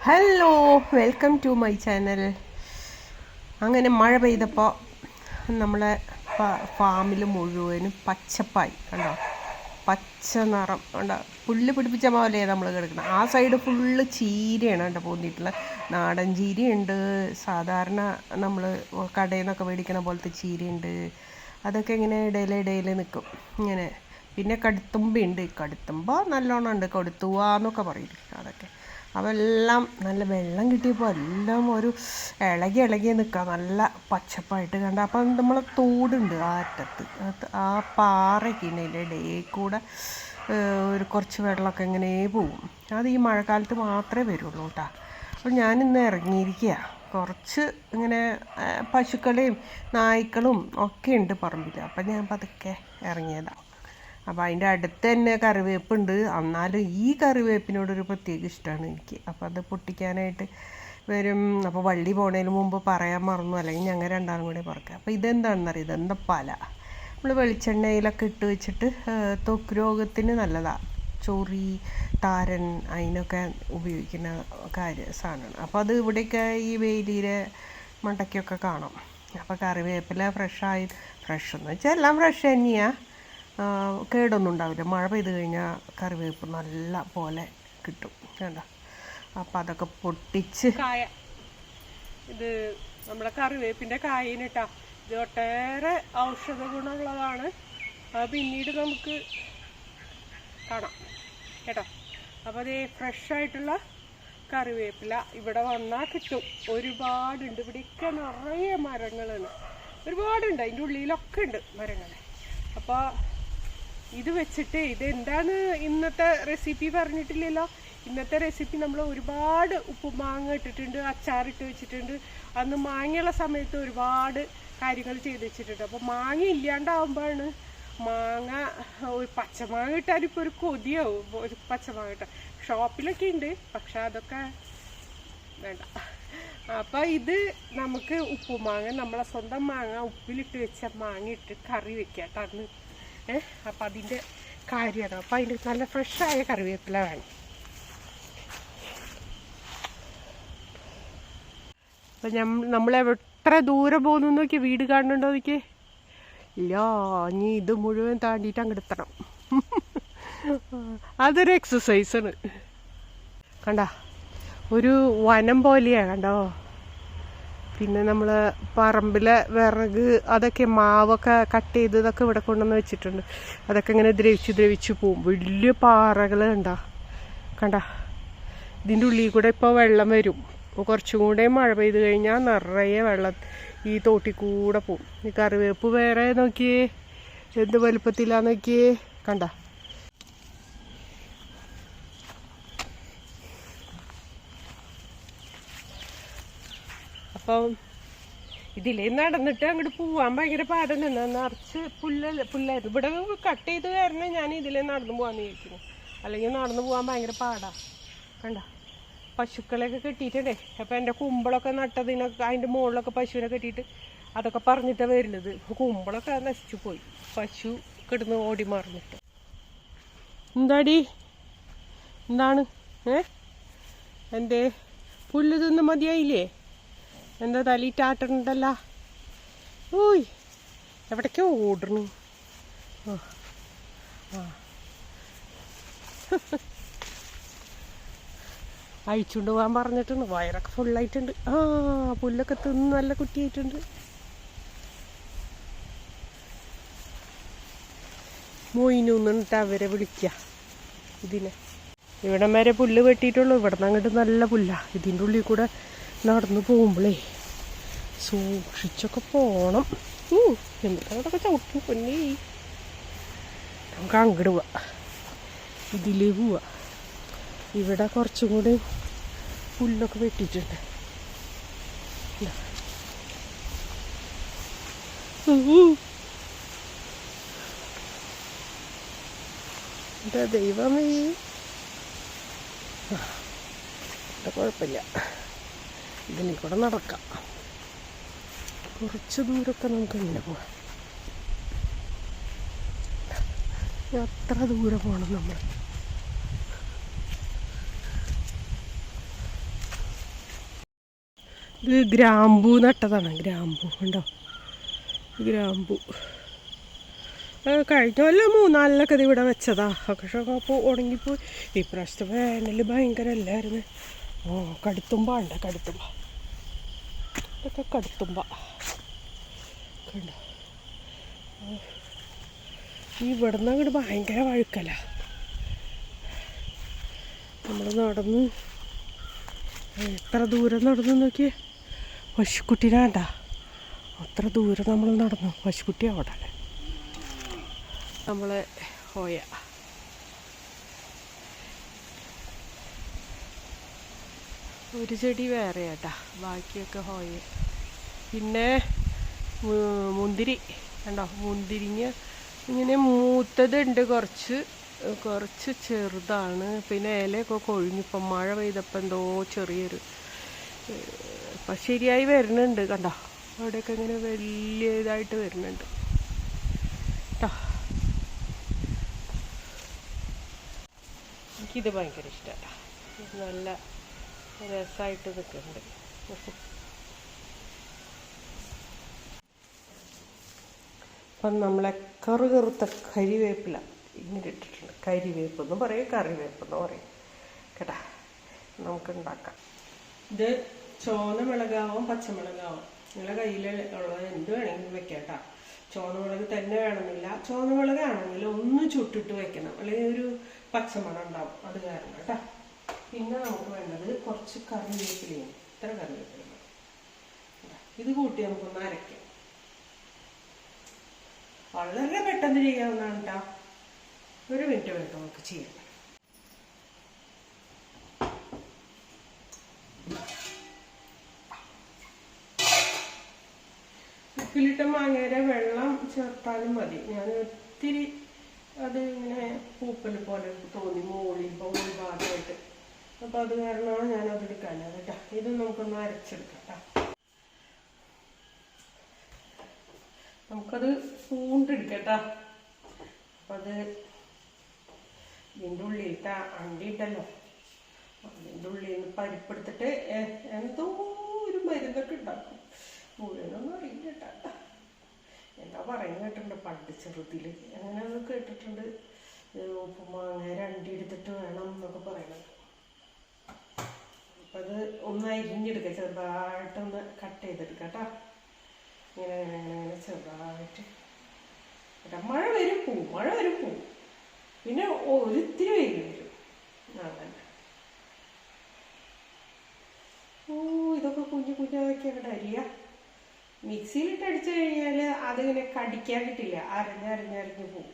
Hello welcome to my channel അങ്ങനെ മഴ പെയ്തപ്പോൾ നമ്മളെ ഫാമിൽ മുഴുവനും പച്ചപ്പായി കണ്ടോ? പച്ച നിറം കണ്ടോ? പുല്ല് പിടിപ്പിച്ച പോലെയാണ് നമ്മൾ കിടക്കുന്നത് ആ സൈഡ് ഫുള്ള് ചീരയാണ് കണ്ടോ പോന്നിട്ടുള്ള നാടൻ ചീരയുണ്ട് സാധാരണ നമ്മൾ കടയിൽ നിന്നൊക്കെ മേടിക്കുന്ന പോലത്തെ ചീരയുണ്ട്. അതൊക്കെ ഇങ്ങനെ ഇടയിൽ ഇടയിൽ നിൽക്കും ഇങ്ങനെ. പിന്നെ കടുത്തുമ്പുണ്ട് കടുത്തുമ്പോൾ നല്ലോണം ഉണ്ട്. കടുത്തുവാന്നൊക്കെ പറയും. അതൊക്കെ. അതെല്ലാം നല്ല വെള്ളം കിട്ടിയപ്പോൾ എല്ലാം ഒരു ഇളകി ഇളകി നിൽക്കുക നല്ല പച്ചപ്പായിട്ട് കണ്ട. അപ്പം നമ്മൾ തോടുണ്ട് ആ അറ്റത്ത്. ആ പാറയ്ക്ക് ഡേ കൂടെ ഒരു കുറച്ച് വെള്ളമൊക്കെ ഇങ്ങനെ പോവും. അത് ഈ മഴക്കാലത്ത് മാത്രമേ വരുള്ളൂ കേട്ടോ. അപ്പോൾ ഞാനിന്ന് ഇറങ്ങിയിരിക്കുക കുറച്ച് ഇങ്ങനെ പശുക്കളെയും നായ്ക്കളും ഒക്കെ ഉണ്ട് പറമ്പിൽ അപ്പം ഞാൻ പതുക്കെ ഇറങ്ങിയതാണ് അപ്പോൾ അതിന്റെ അടുത്ത് തന്നെ കറിവേപ്പുണ്ട് എന്നാലും ഈ കറിവേപ്പിനോടൊരു പ്രത്യേക ഇഷ്ടമാണ് എനിക്ക്. അപ്പോൾ അത് പൊട്ടിക്കാനായിട്ട് വരും. അപ്പോൾ വള്ളി പോണതിന് മുമ്പ് പറയാൻ മറന്നു. അല്ലെങ്കിൽ ഞങ്ങൾ രണ്ടാളും കൂടെ പറക്കുക അപ്പോൾ ഇതെന്താണെന്നറിയാം? ഇതെന്താ പല. നമ്മൾ വെളിച്ചെണ്ണയിലൊക്കെ ഇട്ട് വെച്ചിട്ട് ത്വക്ക് രോഗത്തിന് നല്ലതാണ് ചൊറി താരൻ അതിനൊക്കെ ഉപയോഗിക്കുന്ന കാര്യ സാധനമാണ്. അപ്പോൾ അത് ഇവിടെയൊക്കെ ഈ വെയിലിയിലെ മണ്ടയ്ക്കൊക്കെ കാണും. അപ്പോൾ കറിവേപ്പില ഫ്രഷായി ഫ്രഷ് എന്ന് വെച്ചാൽ എല്ലാം ഫ്രഷ് തന്നെയാണ് കേടൊന്നും ഉണ്ടാവില്ല. മഴ പെയ്ത് കഴിഞ്ഞാൽ കറിവേപ്പ് നല്ല പോലെ കിട്ടും. കണ്ടോ? അപ്പം അതൊക്കെ പൊട്ടിച്ച് കായ. ഇത് നമ്മുടെ കറിവേപ്പിന്റെ കായനിട്ടാ. ഇത് ഒട്ടേറെ ഔഷധ ഗുണമുള്ളതാണ്. അത് പിന്നീട് നമുക്ക് കാണാം. കേട്ടോ? അപ്പോൾ അതേ ഫ്രഷ് ആയിട്ടുള്ള കറിവേപ്പില ഇവിടെ വന്നാൽ കിട്ടും. ഒരുപാടുണ്ട്. ഇവിടെയൊക്കെ നിറയെ മരങ്ങളാണ്. ഒരുപാടുണ്ട്. അതിന്റെ ഉള്ളിലൊക്കെ ഉണ്ട് മരങ്ങൾ അപ്പോൾ ഇത് വെച്ചിട്ട് ഇത് എന്താണ് ഇന്നത്തെ റെസിപ്പി പറഞ്ഞിട്ടില്ലല്ലോ? ഇന്നത്തെ റെസിപ്പി നമ്മൾ ഒരുപാട് ഉപ്പ് മാങ്ങ ഇട്ടിട്ടുണ്ട് അച്ചാറിട്ട് വെച്ചിട്ടുണ്ട്. അന്ന് മാങ്ങയുള്ള സമയത്ത് ഒരുപാട് കാര്യങ്ങൾ ചെയ്ത് വെച്ചിട്ടുണ്ട്. അപ്പോൾ മാങ്ങ ഇല്ലാണ്ടാവുമ്പോഴാണ് മാങ്ങ ഒരു പച്ചമാങ്ങ ഇട്ടാൽ ഇപ്പോൾ ഒരു കൊതിയാവും. ഒരു പച്ചമാങ്ങ ഇട്ടാൽ ഷോപ്പിലൊക്കെ ഉണ്ട് പക്ഷെ അതൊക്കെ വേണ്ട. അപ്പം ഇത് നമുക്ക് ഉപ്പുമാങ്ങ നമ്മളെ സ്വന്തം മാങ്ങ ഉപ്പിലിട്ട് വെച്ച മാങ്ങ ഇട്ട് കറി വെക്കാം കേട്ടോ അന്ന് ഏഹ് അപ്പം അതിന്റെ കാര്യമാണ് അപ്പം അതിന്റെ നല്ല ഫ്രഷായ കറിവേപ്പില വേണം. അപ്പം നമ്മൾ എത്ര ദൂരെ പോകുന്നു നോക്കി വീട് കാണുന്നുണ്ടോ നോക്കി ഇല്ല ഇനി ഇത് മുഴുവൻ താണ്ടിയിട്ട് അങ്ങ് എത്തണം. അതൊരു എക്സസൈസാണ് കണ്ട? ഒരു വനം പോലെയാണ് കണ്ടോ? പിന്നെ നമ്മൾ പറമ്പിലെ വിറക് അതൊക്കെ മാവൊക്കെ കട്ട് ചെയ്ത് ഇതൊക്കെ ഇവിടെ കൊണ്ടുവന്ന് വെച്ചിട്ടുണ്ട്. അതൊക്കെ ഇങ്ങനെ ദ്രവിച്ച് ദ്രവിച്ച് പോവും. വലിയ പാറകൾ ഉണ്ട കണ്ട? ഇതിന്റെ ഉള്ളിൽ കൂടെ ഇപ്പോൾ വെള്ളം വരും. കുറച്ചും കൂടെ മഴ പെയ്ത് കഴിഞ്ഞാൽ നിറയെ വെള്ളം ഈ തോട്ടിൽ കൂടെ പോവും. ഈ കറിവേപ്പ് വേറെ നോക്കിയേ? എന്ത് വലുപ്പത്തിലാന്ന് നോക്കിയേ? കണ്ട? അപ്പം ഇതിലേ നടന്നിട്ട് അങ്ങോട്ട് പോവാൻ ഭയങ്കര പാടന്നെ നിറച്ച് പുല്ല പുല്ലായിരുന്നു. ഇവിടെ കട്ട് ചെയ്ത് കാരണം ഞാൻ ഇതിലേ നടന്നു പോകാന്ന് ചോദിക്കുന്നു അല്ലെങ്കിൽ നടന്നു പോവാൻ ഭയങ്കര പാടാ. കണ്ട? പശുക്കളെയൊക്കെ കെട്ടിയിട്ടുണ്ടേ അപ്പം എന്റെ കുമ്പളൊക്കെ നട്ടതിനൊക്കെ അതിന്റെ മുകളിലൊക്കെ പശുവിനെ കെട്ടിയിട്ട് അതൊക്കെ പറഞ്ഞിട്ടാണ് വരുന്നത്. കുമ്പളൊക്കെ നശിച്ചു പോയി. പശു കിടന്ന് ഓടി മറിഞ്ഞിട്ട്. എന്താടി? എന്താണ്? ഏ? എന്റെ പുല്ല് തിന്ന് മതിയായില്ലേ? എന്താ തലിട്ടാട്ടുണ്ടല്ല ഓയ് എവിടേക്കോ ഓടണു ആ അഴിച്ചുകൊണ്ട് പോകാൻ പറഞ്ഞിട്ടുണ്ട്. വയറൊക്കെ ഫുള്ളായിട്ടുണ്ട്. ആ പുല്ലൊക്കെ തിന്ന് നല്ല കുട്ടിയായിട്ടുണ്ട് മൊയിനൂന്നിട്ട് അവരെ വിളിക്ക. ഇതിനെ. ഇവിടം വരെ പുല്ല് വെട്ടിയിട്ടുള്ളൂ. ഇവിടെ നിന്ന് അങ്ങോട്ട് നല്ല പുല്ല. ഇതിന്റെ ഉള്ളിൽ കൂടെ നടന്നു പോകുമ്പോഴേ സൂക്ഷിച്ചൊക്കെ പോണം. എന്നിട്ട് അങ്ങോട്ടൊക്കെ ചവിട്ടും പൊന്നി. നമുക്ക് അങ്ങോട്ട് പോവാ. ഇതിലേ പോവാ. ഇവിടെ കുറച്ചും കൂടി പുല്ലൊക്കെ വെട്ടിയിട്ടുണ്ട്. എന്താ ദൈവമേ. കുഴപ്പമില്ല. ഇതിൽ കൂടെ നടക്കാം. കുറച്ച് ദൂരമൊക്കെ നമുക്ക് ഇങ്ങനെ പോവാം. എത്ര ദൂരെ പോകണം നമ്മൾ ഇത് ഗ്രാമ്പൂ നട്ടതാണ്. ഗ്രാമ്പൂ ഉണ്ടോ ഗ്രാമ്പൂ. കഴിഞ്ഞ കൊല്ലം മൂന്നാലിലൊക്കെ ഇത് ഇവിടെ വെച്ചതാ. പക്ഷെ അപ്പോൾ ഉണങ്ങിപ്പോയി. ഇപ്രാവശ്യത്തെ വേനൽ ഭയങ്കര അല്ലായിരുന്നു ഓ കടുത്തുമ്പ ഉണ്ട് കടുത്തുമ്പ. ഇതൊക്കെ കടുത്തുമ്പ. കണ്ടോ ഇവിടുന്ന് അങ്ങോട്ട് ഭയങ്കര വഴുക്കല. നമ്മൾ നടന്ന് എത്ര ദൂരം നടന്നു നോക്കിയേ? പശുക്കുട്ടിനാണ്ട. അത്ര ദൂരം നമ്മൾ നടന്നു. പശുക്കുട്ടി അവിടെ നമ്മളെ ഹോയ ഒരു ചെടി വേറെ ബാക്കിയൊക്കെ ഹോയ പിന്നെ മുന്തിരി. കണ്ടോ? മുന്തിരിങ്ങ. ഇങ്ങനെ മൂത്തതുണ്ട് കുറച്ച്. കുറച്ച് ചെറുതാണ്. പിന്നെ ഇലയൊക്കെ കൊഴിഞ്ഞിപ്പം മഴ പെയ്തപ്പോൾ എന്തോ ചെറിയൊരു ഇപ്പം ശരിയായി വരുന്നുണ്ട്. കണ്ടോ? അവിടെയൊക്കെ ഇങ്ങനെ വലിയ ഇതായിട്ട് വരുന്നുണ്ട്. കേട്ടോ എനിക്കിത് ഭയങ്കര ഇഷ്ടമാണ് നല്ല രസമായിട്ട് നിൽക്കുന്നുണ്ട്. അപ്പം നമ്മളെ കറു കറുത്ത കരിവേപ്പില ഇങ്ങനെ ഇട്ടിട്ടുണ്ട്. കരിവേപ്പ് എന്ന് പറയും കറിവേപ്പ് എന്ന് പറയും. കേട്ടാ? നമുക്ക് ഉണ്ടാക്കാം. ഇത് ചോന്ന മുളകാവും പച്ചമുളകാവും. നിങ്ങളുടെ കയ്യിൽ ഉള്ളത് എന്ത് വേണമെങ്കിലും വെക്കാം കേട്ടോ. ചോന്ന മുളക് തന്നെ വേണമെന്നില്ല. ചോന്ന മുളകാണെങ്കിൽ ഒന്ന് ചുട്ടിട്ട് വെക്കണം. അല്ലെങ്കിൽ ഒരു പച്ചമണം ഉണ്ടാവും. അത് കാരണം കേട്ടോ. പിന്നെ നമുക്ക് വേണ്ടത് കുറച്ച് കറിവേപ്പിലയും. ഇത്ര കറിവേപ്പില ഇത് കൂട്ടി നമുക്കൊന്ന് അരയ്ക്കാം. വളരെ പെട്ടെന്ന് ചെയ്യാവുന്നതാണ് കേട്ടോ ഒരു മിനിറ്റ് വേണ്ട നമുക്ക് ചെയ്യാം ഉപ്പിലിട്ട മാങ്ങയുടെ വെള്ളം ചേർത്താലും മതി. ഞാൻ ഒത്തിരി അത് ഇങ്ങനെ പൂപ്പൽ പോലെ തോന്നി മോളി ഭാഗമായിട്ട്. അപ്പൊ അത് കാരണമാണ് ഞാൻ അത് എടുക്കാനത് കേട്ടോ ഇത് നമുക്കൊന്ന് അരച്ചെടുക്കാം കേട്ടോ നമുക്കത് പൂണ്ടെടുക്കട്ടാ അപ്പം അത് ഇതിന്റെ ഉള്ളിലത്തെ അണ്ടി ഉണ്ടല്ലോ അതിന്റെ ഉള്ളിൽ നിന്ന് പരിപ്പെടുത്തിട്ട് എന്തോ ഒരു മരുന്നൊക്കെ ഉണ്ടാക്കും മുഴുവനൊന്നും അറിയില്ല കേട്ടാ എന്താ പറയുന്നത് കേട്ടിട്ടുണ്ട് പണ്ട് ചെറുതിൽ അങ്ങനെ അത് കേട്ടിട്ടുണ്ട്? ഉപ്പുമാങ്ങ രണ്ടി എടുത്തിട്ട് വേണം എന്നൊക്കെ പറയണത് അപ്പം അത് ഒന്ന് അരിഞ്ഞെടുക്കുക ചെറുതായിട്ടൊന്ന് കട്ട് ചെയ്തെടുക്കുക കേട്ടോ. ഇങ്ങനെ ഇങ്ങനെ ഇങ്ങനെ ചെറുതായിട്ട് വരും മഴ വരും പോവും പിന്നെ ഒരിത്തിരി വെയിൽ വരും ഓ ഇതൊക്കെ കുഞ്ഞു കുഞ്ഞാക്കി അങ്ങോട്ട് അരിയ മിക്സിയിലിട്ട് അടിച്ചു കഴിഞ്ഞാൽ അതിങ്ങനെ കടിക്കാൻ കിട്ടില്ല. അരഞ്ഞരഞ്ഞരഞ്ഞ് പോവും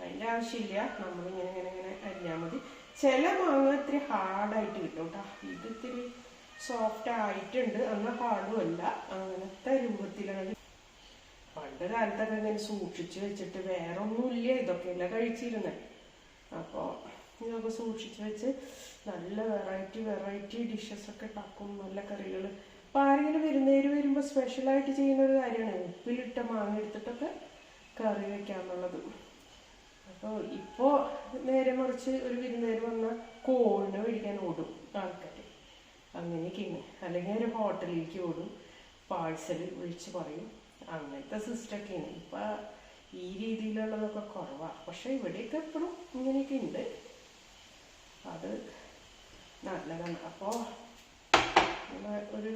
അതിന്റെ ആവശ്യമില്ല. നമ്മളിങ്ങനെ ഇങ്ങനെ ഇങ്ങനെ അരിഞ്ഞാൽ മതി. ചില മാങ്ങ ഇത്തിരി ഹാർഡായിട്ട് കിട്ടും കേട്ടോ. ഇത് ഇത്തിരി സോഫ്റ്റ് ആയിട്ടുണ്ട്. അങ്ങനെ ഹാർഡും അല്ല. അങ്ങനത്തെ രൂപത്തിലാണ് പണ്ട് കാലത്തൊക്കെ ഇങ്ങനെ സൂക്ഷിച്ചു വെച്ചിട്ട് വേറെ ഒന്നുമില്ല ഇതൊക്കെയല്ല കഴിച്ചിരുന്നത് അപ്പോൾ ഇതൊക്കെ സൂക്ഷിച്ചു വെച്ച് നല്ല വെറൈറ്റി വെറൈറ്റി ഡിഷസ് ഒക്കെ ഉണ്ടാക്കും നല്ല കറികൾ. അപ്പോൾ ആരെങ്കിലും വരുന്നേര് വരുമ്പോൾ സ്പെഷ്യലായിട്ട് ചെയ്യുന്ന ഒരു കാര്യമാണ് ഉപ്പിലിട്ട മാങ്ങ എടുത്തിട്ടൊക്കെ കറി വെക്കാന്നുള്ളത് അപ്പോൾ ഇപ്പോൾ നേരെ മറിച്ച് ഒരു വിരുന്നേര് വന്നാൽ കോഴിനെ മേടിക്കാൻ ഓടും ആൾക്കാർ അങ്ങനെയൊക്കെയാണ്. അല്ലെങ്കിൽ ഒരു ഹോട്ടലിലേക്ക് ഓടും പാഴ്സൽ വിളിച്ച് പറയും. അങ്ങനത്തെ സിസ്റ്റമൊക്കെയാണ് ഇപ്പം ഈ രീതിയിലുള്ളതൊക്കെ കുറവാണ് പക്ഷെ ഇവിടെയൊക്കെ എപ്പോഴും ഇങ്ങനെയൊക്കെ ഉണ്ട് അത് നല്ലതാണ്. അപ്പോൾ ഒരു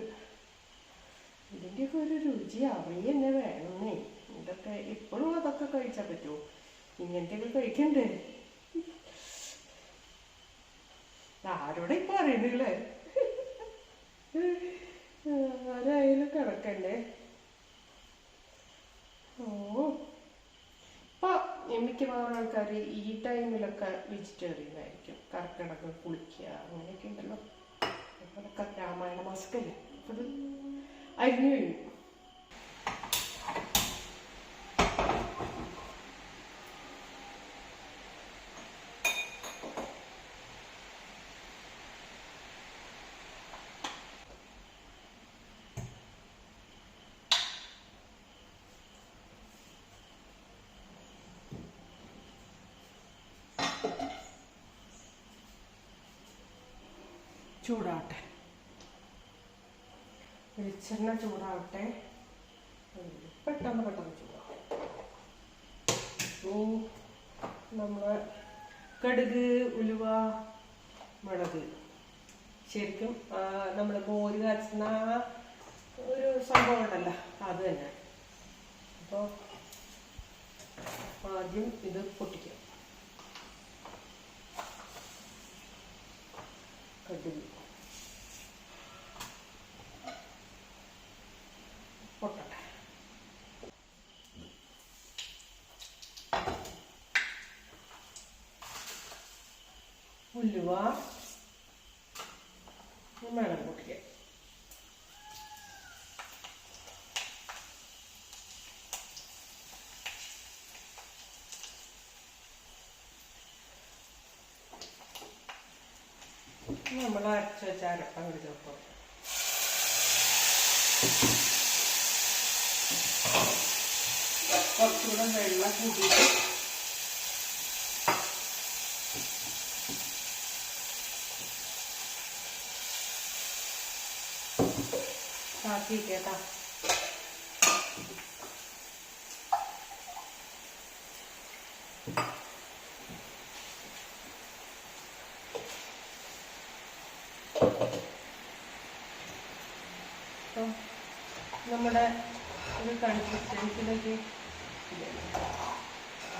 ഇതിന്റെയൊക്കെ ഒരു രുചി അറിയ തന്നെ വേണമെന്നേ ഇതൊക്കെ ഇപ്പോഴും അതൊക്കെ കഴിച്ചാൽ പറ്റുമോ ഇങ്ങനത്തെയൊക്കെ കഴിക്കണ്ടേ? ആരോടെ ഇപ്പൊ അറിയണില്ലേ ആരായാലും കിടക്കണ്ടേ ഓ ഇപ്പൊ മിക്കവാറും ആൾക്കാർ ഈ ടൈമിലൊക്കെ വെജിറ്റേറിയൻ ആയിരിക്കും കർക്കിടക കുളിക്കുക അങ്ങനെയൊക്കെ ഉണ്ടല്ലോ. അതൊക്കെ രാമായണ മാസക്കല്ലേ അത് അരിഞ്ഞു കഴിഞ്ഞു ചൂടാവട്ടെ. വെളിച്ചെണ്ണ ചൂടാവട്ടെ. പെട്ടെന്ന് പെട്ടെന്ന് ചൂടാവട്ടെ. നമ്മൾ കടുക് ഉലുവ മുളക്. ശരിക്കും നമ്മൾ മോര് കാച്ചുന്ന ഒരു സംഭവം ഉണ്ടല്ലോ അത് തന്നെ. അപ്പോൾ ആദ്യം ഇത് പൊട്ടിക്കാം. കടുക്. ഉലുവ. വെള്ളം പൊട്ടിക്കുക നമ്മൾ അരച്ച് വെച്ച അരപ്പം കൂടി ചേർക്കും. കുറച്ചുകൂടെ വെള്ളം കൂട്ടിയിട്ട് കാത്തിരിക്കേട്ടാ അപ്പോൾ നമ്മുടെ ഒരു കൺസിസ്റ്റൻസിലൊക്കെ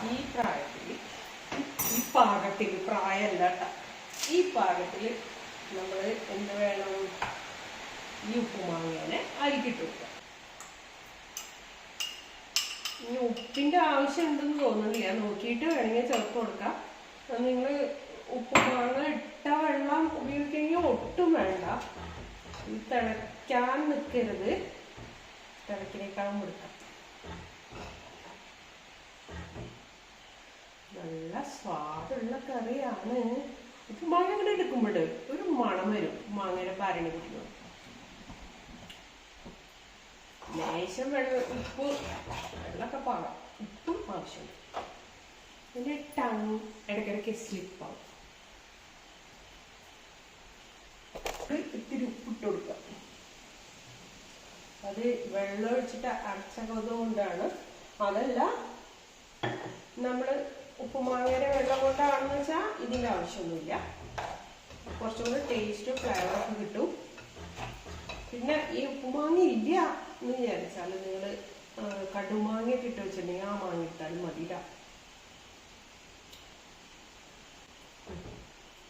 ഈ പ്രായത്തിൽ ഈ പാകത്തിൽ പ്രായമല്ല കേട്ടോ. ഈ പാകത്തിൽ നമ്മൾ എന്ത് വേണം? ഈ ഉപ്പുമാങ്ങേനെ അരിക്കിട്ട് കൊടുക്കാം ഇനി ഉപ്പിന്റെ ആവശ്യം ഉണ്ടെന്ന് തോന്നുന്നില്ല. നോക്കിയിട്ട് വേണമെങ്കിൽ ചേർത്ത് കൊടുക്കാം. നിങ്ങൾ ഉപ്പുമാങ്ങ ഇട്ട വെള്ളം ഉപയോഗിക്കുകയെങ്കിൽ ഒട്ടും വേണ്ട. ഇത് തിളയ്ക്കാൻ നിൽക്കരുത് തിളക്കിനേക്കാളും കൊടുക്കാം. നല്ല സ്വാദുള്ള കറിയാണ്. ഉപ്പുമാങ്ങ മാങ്ങ എടുക്കുമ്പോഴേ ഒരു മണം വരും. മാങ്ങയുടെ പാരണി കുടിക്കുന്നത് ലേശം വെള്ളം ഉപ്പ് വെള്ളമൊക്കെ പാകാം ഉപ്പും ആവശ്യമുണ്ട് പിന്നെ ടങ് ഇടയ്ക്കിടയ്ക്ക് സ്ലിപ്പാവും. ഇത്തിരി ഉപ്പിട്ട് കൊടുക്കാം അത് വെള്ളം ഒഴിച്ചിട്ട് അടച്ചത് കൊണ്ടാണ്. അതല്ല നമ്മൾ ഉപ്പുമാങ്ങയുടെ വെള്ളം കൊണ്ടാണെന്ന് വെച്ചാൽ ഇതിന്റെ ആവശ്യമൊന്നുമില്ല. കുറച്ചും കൂടെ ടേസ്റ്റും ഫ്ലേവറൊക്കെ കിട്ടും. പിന്നെ ഈ ഉപ്പുമാങ്ങ ഇല്ല. എന്ന് വിചാരിച്ചാൽ നിങ്ങൾ കടുമാങ്ങ ഇട്ട് വെച്ചിട്ടുണ്ടെങ്കിൽ ആ മാങ്ങ ഇട്ടാലും മതിയില്ല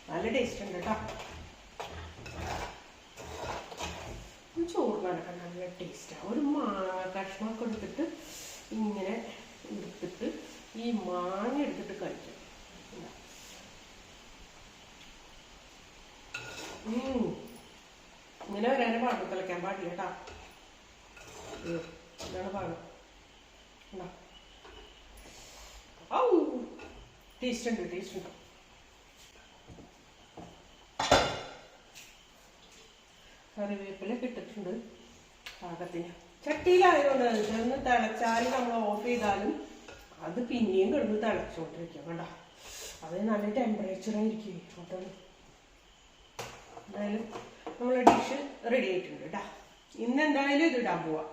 നല്ല ടേസ്റ്റ് ഉണ്ട് കേട്ടോ ചോറ് നടക്കാൻ നല്ല ടേസ്റ്റാണ് ഒരു മാ കഷ്ണമൊക്കെ എടുത്തിട്ട് ഇങ്ങനെ എടുത്തിട്ട് ഈ മാങ്ങ എടുത്തിട്ട് കഴിക്കും. ഇങ്ങനെ വരാനും പാടും തിളയ്ക്കാൻ പാടില്ല കേട്ടാ ഔ. ടേസ്റ്റ് ഉണ്ട് കറിവേപ്പില കിട്ടിട്ടുണ്ട് പാകത്തിന്. ചട്ടിയിലായതുകൊണ്ട് കിടന്ന് തിളച്ചാൽ നമ്മൾ ഓഫ് ചെയ്താലും അത് പിന്നെയും കിടന്ന് തിളച്ചോണ്ടിരിക്കും. കണ്ട? അത് നല്ല ടെമ്പറേച്ചർ ആയിരിക്കും അതാണ് എന്തായാലും നമ്മളെ ഡിഷ് റെഡി ആയിട്ടുണ്ട് കേട്ടാ ഇന്ന് എന്തായാലും ഇത് ഇടാൻ പോവാം.